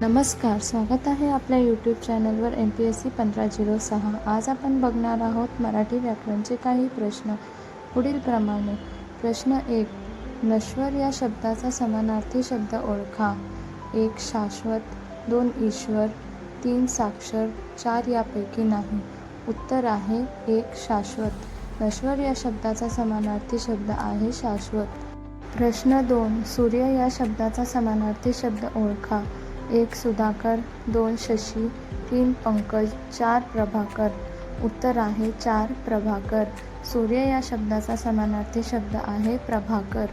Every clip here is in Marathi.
नमस्कार स्वागत आहे आपल्या यूट्यूब चॅनलवर एम पी एस सी पंधरा झिरो सहा. आज आपण बघणार आहोत मराठी व्याकरणचे काही प्रश्न. पुढील प्रमाणे प्रश्न एक नश्वर या शब्दाचा समानार्थी शब्द ओळखा. एक शाश्वत दोन ईश्वर तीन साक्षर चार यापैकी नाही. उत्तर आहे एक शाश्वत. नश्वर या शब्दाचा समानार्थी शब्द आहे शाश्वत. प्रश्न दोन सूर्य या शब्दाचा समानार्थी शब्द ओळखा. एक सुधाकर दोन शशी तीन पंकज चार प्रभाकर. उत्तर आहे चार प्रभाकर. सूर्य या शब्दाचा समानार्थी शब्द आहे प्रभाकर.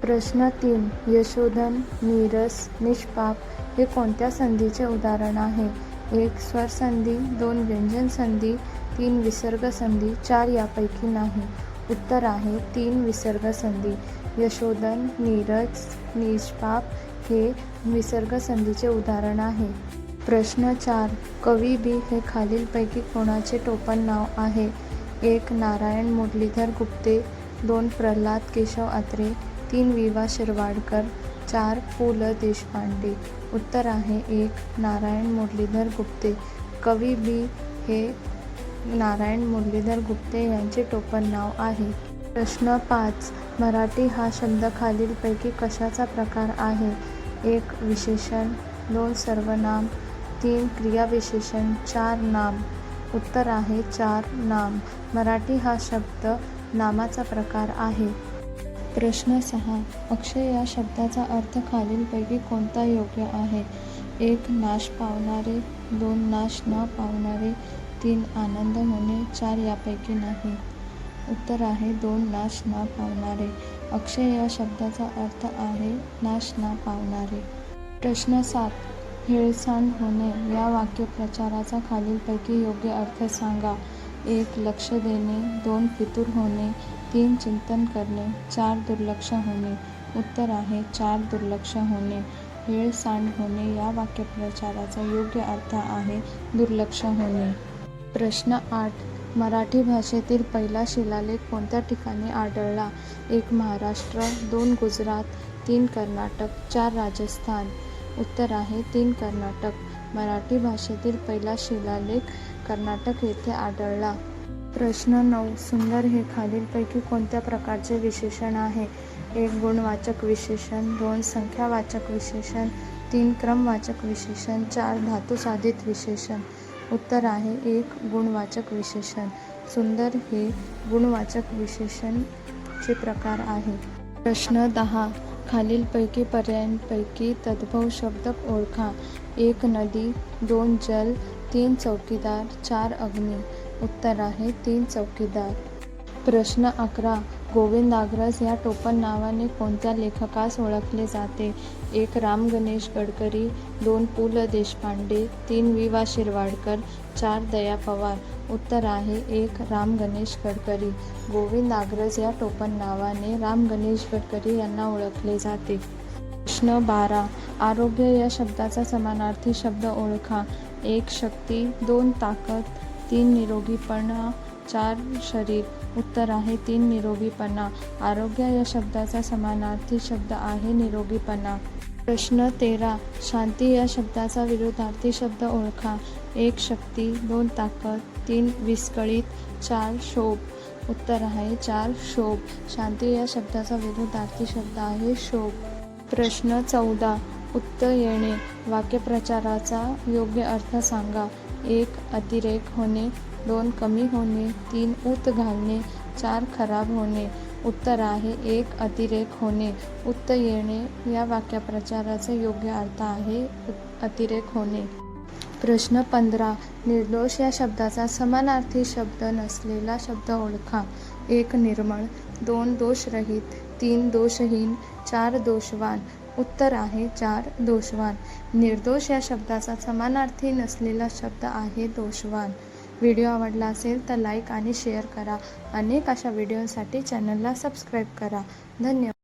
प्रश्न तीन यशोधन नीरस निष्पाप हे कोणत्या संधीचे उदाहरण आहे? एक स्वर संधी दोन व्यंजन संधी तीन विसर्ग संधी चार यापैकी नाही. उत्तर आहे तीन विसर्ग संधी. यशोधन नीरज निष्पाप हे संधीचे उदाहरण आहे. प्रश्न चार कवी बी हे खालीलपैकी कोणाचे टोपण नाव आहे? एक नारायण मुरलीधर गुप्ते दोन प्रल्हाद केशव आत्रे तीन विवा शिरवाडकर चार पु. ल. देशपांडे. उत्तर आहे एक नारायण मुरलीधर गुप्ते. कवी बी हे नारायण मुरलीधर गुप्ते यांचे टोपण नाव आहे. प्रश्न पाच मराठी हा शब्द खालीलपैकी कशाचा प्रकार आहे? एक विशेषण दोन सर्वनाम तीन क्रियाविशेषण चार नाम. उत्तर आहे चार नाम. मराठी हा शब्द नामाचा प्रकार आहे. प्रश्न सहा. अक्षय या शब्दाचा अर्थ खालीलपैकी कोणता योग्य आहे? एक नाश पावणारे. दोन नाश न पावणारे. तीन आनंद होणे चार यापैकी नाही. उत्तर आहे दोन नाश न पावणारे. अक्षय या शब्दाचा अर्थ आहे नाश न पावणारे. प्रश्न सात हेळसांड होणे. या वाक्यप्रचाराचा खालीलपैकी योग्य अर्थ सांगा. एक लक्ष देणे. दोन फितूर होणे. तीन चिंतन करणे. चार दुर्लक्ष होणे. उत्तर आहे चार दुर्लक्ष होणे. हेळसांड होणे. या वाक्यप्रचाराचा योग्य अर्थ आहे दुर्लक्ष होणे. प्रश्न आठ मराठी भाषेतील पहिला शिलालेख कोणत्या ठिकाणी आढळला? एक महाराष्ट्र दोन गुजरात तीन कर्नाटक चार राजस्थान. उत्तर आहे तीन कर्नाटक. मराठी भाषेतील पहिला शिलालेख कर्नाटक येथे आढळला. प्रश्न नऊ सुंदर हे खालीलपैकी कोणत्या प्रकारचे विशेषण आहे? एक गुणवाचक विशेषण. दोन संख्यावाचक विशेषण. तीन क्रमवाचक विशेषण. चार धातुसाधित विशेषण. उत्तर आहे एक गुणवाचक विशेषण. सुंदर हे गुणवाचक विशेषणचे प्रकार आहे. प्रश्न दहा खालीलपैकी पर्यायांपैकी तद्भव शब्द ओळखा. एक नदी दोन जल तीन चौकीदार चार अग्नी. उत्तर आहे तीन चौकीदार. प्रश्न अकरा. गोविंद आग्रस या टोपण नावाने कोणत्या लेखकास ओळखले जाते? एक राम गणेश गडकरी. दोन पु ल देशपांडे. तीन वि वा शिरवाडकर. चार दया पवार. उत्तर आहे एक राम गणेश गडकरी. गोविंद आग्रज या टोपण नावाने राम गणेश गडकरी यांना ओळखले जाते. प्रश्न बारा. आरोग्य या शब्दाचा समानार्थी शब्द ओळखा. एक शक्ती. दोन ताकद. तीन निरोगीपणा. चार शरीर. उत्तर आहे तीन निरोगीपणा. आरोग्य या शब्दाचा समानार्थी शब्द आहे निरोगीपणा. प्रश्न तेरा शांती या शब्दाचा विरुद्धार्थी शब्द ओळखा. एक शक्ती दोन ताकद तीन विस्कळीत चार शोभ. उत्तर आहे चार शोभ. शांती या शब्दाचा विरुद्धार्थी शब्द आहे शोभ. प्रश्न चौदा उत्तर येणे. वाक्यप्रचाराचा योग्य अर्थ सांगा. एक अतिरेक होणे. दोन कमी होणे तीन ऊत घालणे चार खराब होणे उत्तर आहे एक अतिरेक होणे. उत्तर येणे या वाक्यप्रचाराचे योग्य अर्थ आहे उत- अतिरेक होणे. प्रश्न पंधरा निर्दोष या शब्दाचा समानार्थी शब्द नसलेला शब्द ओळखा. एक निर्मळ दोन दोषरहित तीन दोषहीन चार दोषवान. उत्तर आहे चार दोषवान. निर्दोष या शब्दाचा समानार्थी नसलेला शब्द आहे दोषवान. व्हिडिओ आवडला असेल तर लाईक आणि शेअर करा. अनेक अशा व्हिडिओसाठी चॅनलला सबस्क्राईब करा. धन्यवाद.